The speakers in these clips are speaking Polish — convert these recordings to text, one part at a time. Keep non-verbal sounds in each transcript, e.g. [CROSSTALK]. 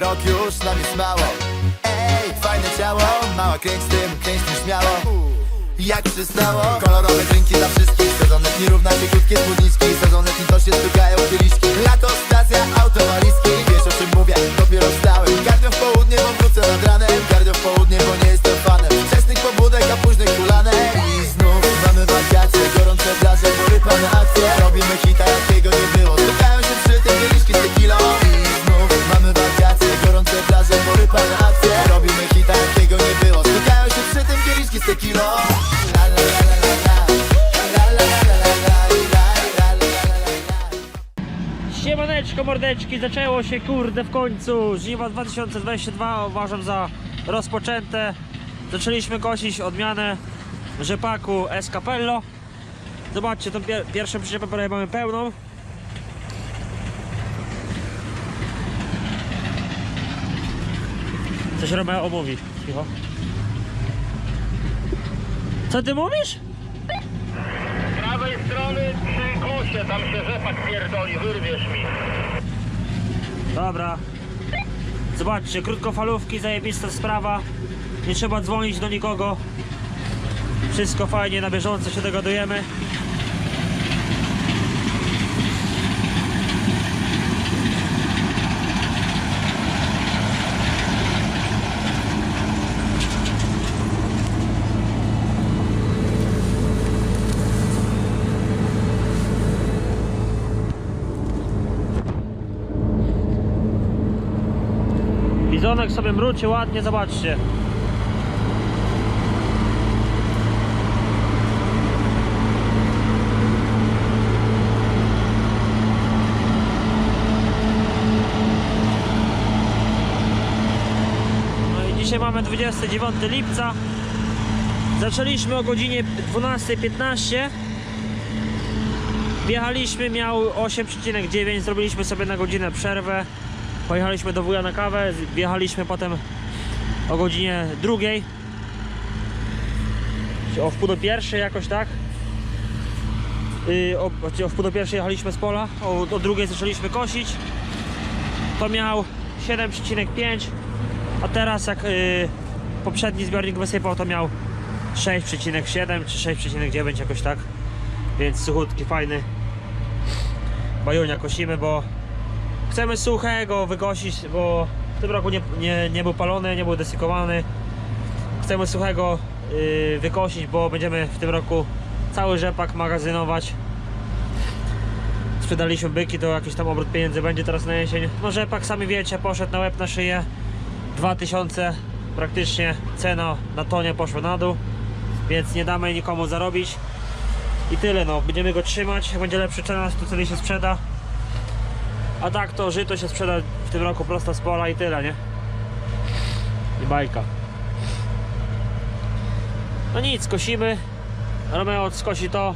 Rok już nam jest mało Ej, fajne ciało, mała kręć tym, kręć tym śmiało. Jak przystało Kolorowe drinki dla wszystkich Sezon letni równa się krótkie spódniczki Sezon letni to się stukają kieliszki. Lato, stacja, auto, Siemaneczko mordeczki, zaczęło się kurde w końcu. Żniwa 2022 uważam za rozpoczęte. Zaczęliśmy kosić odmianę rzepaku Escapello. Zobaczcie, tą pier pierwszą przyczepę prawie mamy pełną. Coś Romeo mówi, cicho Co ty mówisz? Z prawej strony przy kosie, tam się rzepak pierdoli, wyrwiesz mi. Dobra. Zobaczcie, krótkofalówki, zajebista sprawa. Nie trzeba dzwonić do nikogo. Wszystko fajnie, na bieżąco się dogadujemy. Bizonek sobie mruczy ładnie, zobaczcie. No dzisiaj mamy 29 lipca. Zaczęliśmy o godzinie 12.15. Wjechaliśmy, miał 8,9, zrobiliśmy sobie na godzinę przerwę. Pojechaliśmy do wuja na kawę, wjechaliśmy potem o godzinie drugiej. O wpół do pierwszej jakoś tak. Yy, o, znaczy o wpół do pierwszej jechaliśmy z pola, o, o drugiej zaczęliśmy kosić. To miał 7,5, a teraz jak yy, poprzedni zbiornik wysypał to miał 6,7 czy 6,9 jakoś tak. Więc suchutki, fajny. Bajunia kosimy, bo Chcemy suchego wykosić, bo w tym roku nie, nie, nie był palony, nie był desykowany. Chcemy suchego yy, wykosić, bo będziemy w tym roku cały rzepak magazynować. Sprzedaliśmy byki, to jakiś tam obrót pieniędzy będzie teraz na jesień. No rzepak, sami wiecie, poszedł na łeb na szyję. 2000 praktycznie cena na tonie poszła na dół, więc nie damy nikomu zarobić. I tyle, no, będziemy go trzymać, jak będzie lepszy cena, to wtedy się sprzeda. A tak to żyto się sprzeda w tym roku prosto z pola i tyle, nie? I bajka. No nic, kosimy. Romeo skosi to.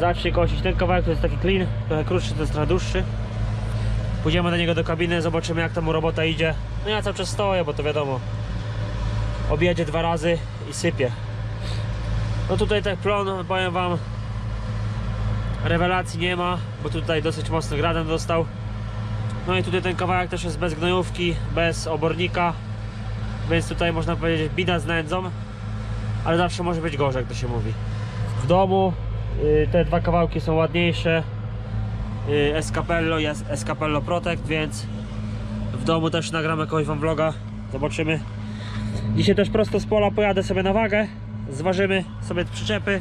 Zacznie kosić. Ten kawałek to jest taki clean, trochę krótszy, to jest trochę dłuższy. Pójdziemy do niego do kabiny, zobaczymy jak tam robota idzie. No ja cały czas stoję, bo to wiadomo. Objedzie dwa razy i sypie. No tutaj tak plon, powiem wam, rewelacji nie ma, bo tutaj dosyć mocny gradem dostał. No i tutaj ten kawałek też jest bez gnojówki, bez obornika, więc tutaj można powiedzieć bida z nędzą, ale zawsze może być gorzej, jak to się mówi. W domu y, te dwa kawałki są ładniejsze, y, Escapello jest Escapello Protect, więc w domu też nagram jakiegoś wam vloga, zobaczymy. Dzisiaj też prosto z pola pojadę sobie na wagę, zważymy sobie przyczepy,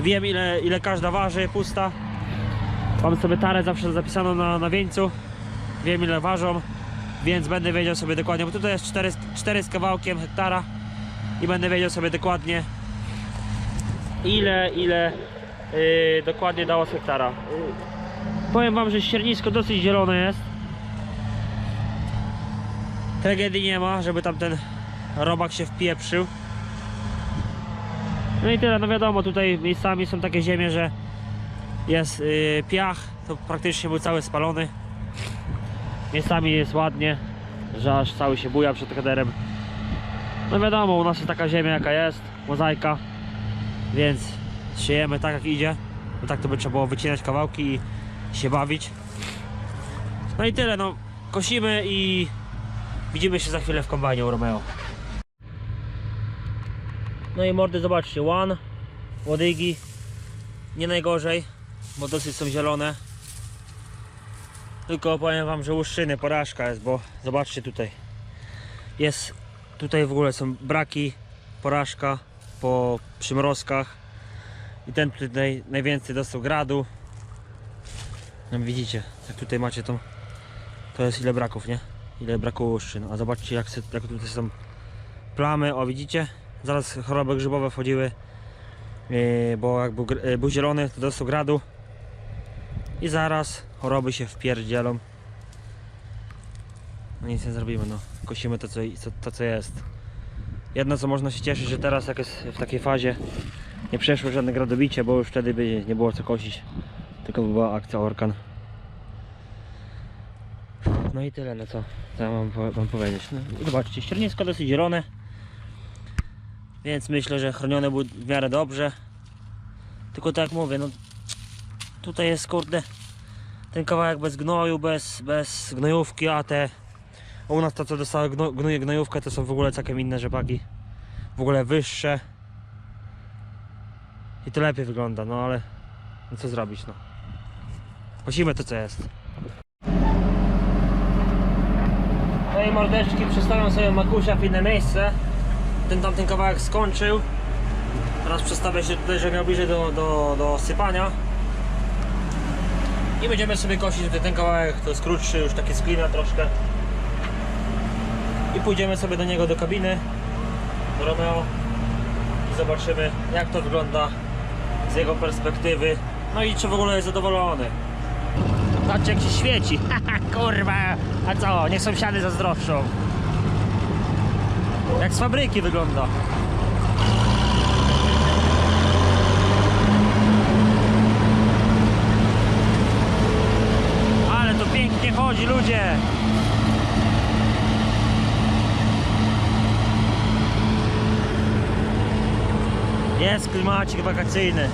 wiem ile, ile każda waży, pusta. Mam sobie tarę zawsze zapisaną na, na wieńcu, wiem ile ważą, więc będę wiedział sobie dokładnie, bo tutaj jest 4, 4 z kawałkiem hektara i będę wiedział sobie dokładnie ile, ile yy, dokładnie dało z hektara. Powiem wam, że ściernisko dosyć zielone jest. Tragedii nie ma, żeby tam ten robak się wpieprzył. No i tyle, no wiadomo, tutaj miejscami są takie ziemie, że jest yy, piach, to praktycznie był cały spalony. Miejscami jest ładnie, że aż cały się buja przed headerem. No wiadomo, u nas jest taka ziemia jaka jest, mozaika, więc siejemy tak jak idzie. Bo tak to by trzeba było wycinać kawałki i się bawić. No i tyle, no kosimy i Widzimy się za chwilę w kombajnie u Romeo. No i mordy, zobaczcie, one, łodygi, nie najgorzej, bo dosyć są zielone. Tylko powiem wam, że łuszczyny, porażka jest, bo zobaczcie tutaj. Jest, tutaj w ogóle są braki, porażka po przymrozkach. I ten tutaj najwięcej dostał gradu. No widzicie, jak tutaj macie tą, to jest ile braków, nie? Ile brakło łuszczyn. A zobaczcie jak, se- jak tutaj są plamy, o widzicie? Zaraz choroby grzybowe wchodziły, yy, bo jak był, yy, był zielony, to dostał gradu. I zaraz choroby się wpierdzielą. No nic nie zrobimy, no. Kosimy to co, to, co jest. Jedno, co można się cieszyć, że teraz, jak jest w takiej fazie, nie przeszło żadne gradobicie, bo już wtedy by nie było co kosić. Tylko by była akcja Orkan. No i tyle, no co, co ja mam wam powiedzieć. No, zobaczcie, ściernisko dosyć zielone. Więc myślę, że chronione było w miarę dobrze. Tylko tak mówię, no tutaj jest kurde ten kawałek bez gnoju, bez, bez gnojówki, a te u nas to co dostały gno, gnuje gnojówkę to są w ogóle całkiem inne rzepaki. W ogóle wyższe. I to lepiej wygląda, no ale no co zrobić no. Kosimy to co jest. No i mordeczki przestawiam sobie Makusia w inne miejsce. Ten tamten kawałek skończył. Teraz przestawię się tutaj, żeby miał bliżej do, do, do sypania. I będziemy sobie kosić ten kawałek, to jest krótszy, już taki sklina troszkę. I pójdziemy sobie do niego do kabiny, do Romeo i zobaczymy jak to wygląda z jego perspektywy. No i czy w ogóle jest zadowolony. Patrzcie jak się świeci, [LAUGHS] kurwa, a co, niech sąsiady zazdroszczą. Jak z fabryki wygląda. Ale pięknie chodzi ludzie. Jest klimacik wakacyjny.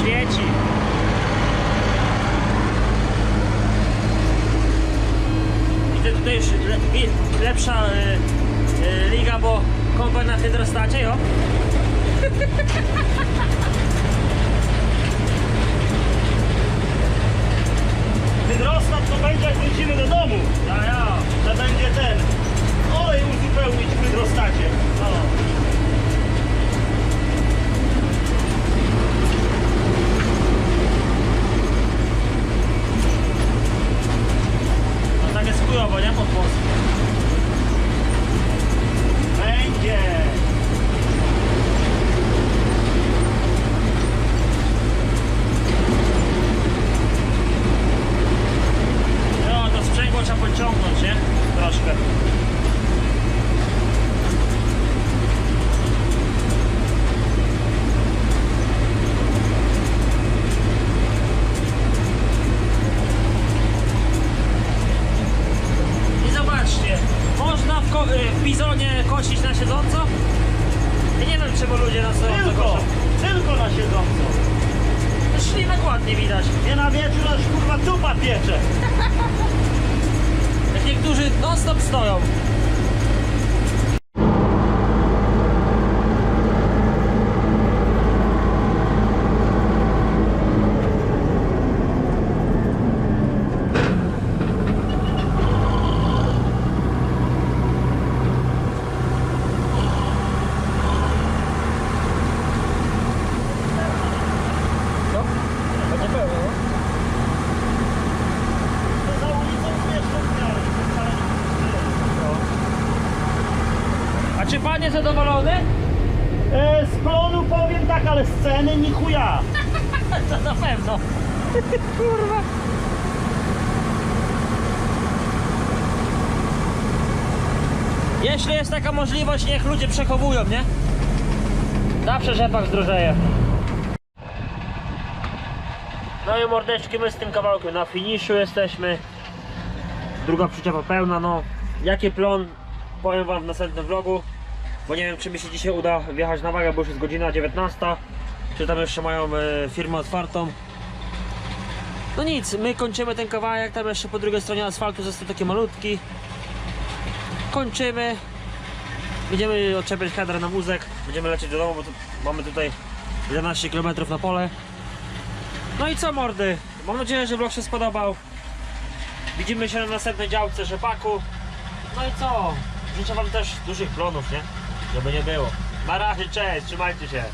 Świeci. Widzę tutaj już le, lepsza y, y, liga, bo kombajn na hydrostacie, jo? Hydrostat to będzie jak wrócimy do domu. Ja, ja. w bizonie kosić na siedząco? I nie wiem czemu ludzie na siedząco Tylko, tylko na siedząco. No Ślinek ładnie widać. Nie na wieczór, aż kurwa cupa piecze. [LAUGHS] Jak niektórzy non stop stoją. Czy pan jest zadowolony? E, z plonu powiem tak, ale z ceny ni chuja. [LAUGHS] To na pewno. [LAUGHS] Kurwa. Jeśli jest taka możliwość, niech ludzie przechowują, nie? Zawsze rzepak zdrożeje. No i mordeczki, my z tym kawałkiem na finiszu jesteśmy. Druga przyczepa pełna, no. Jaki plon, powiem wam w następnym vlogu. Bo nie wiem, czy mi się dzisiaj uda wjechać na wagę, bo już jest godzina 19. Czy tam jeszcze mają e, firmę otwartą. No nic, my kończymy ten kawałek, tam jeszcze po drugiej stronie asfaltu został taki malutki. Kończymy. Będziemy odczepiać header na wózek, będziemy lecieć do domu, bo tu mamy tutaj 11 km na pole. No i co mordy? Mam nadzieję, że vlog się spodobał. Widzimy się na następnej działce rzepaku. No i co? Życzę wam też dużych plonów, nie? Żeby nie było. Na razie, cześć, trzymajcie się.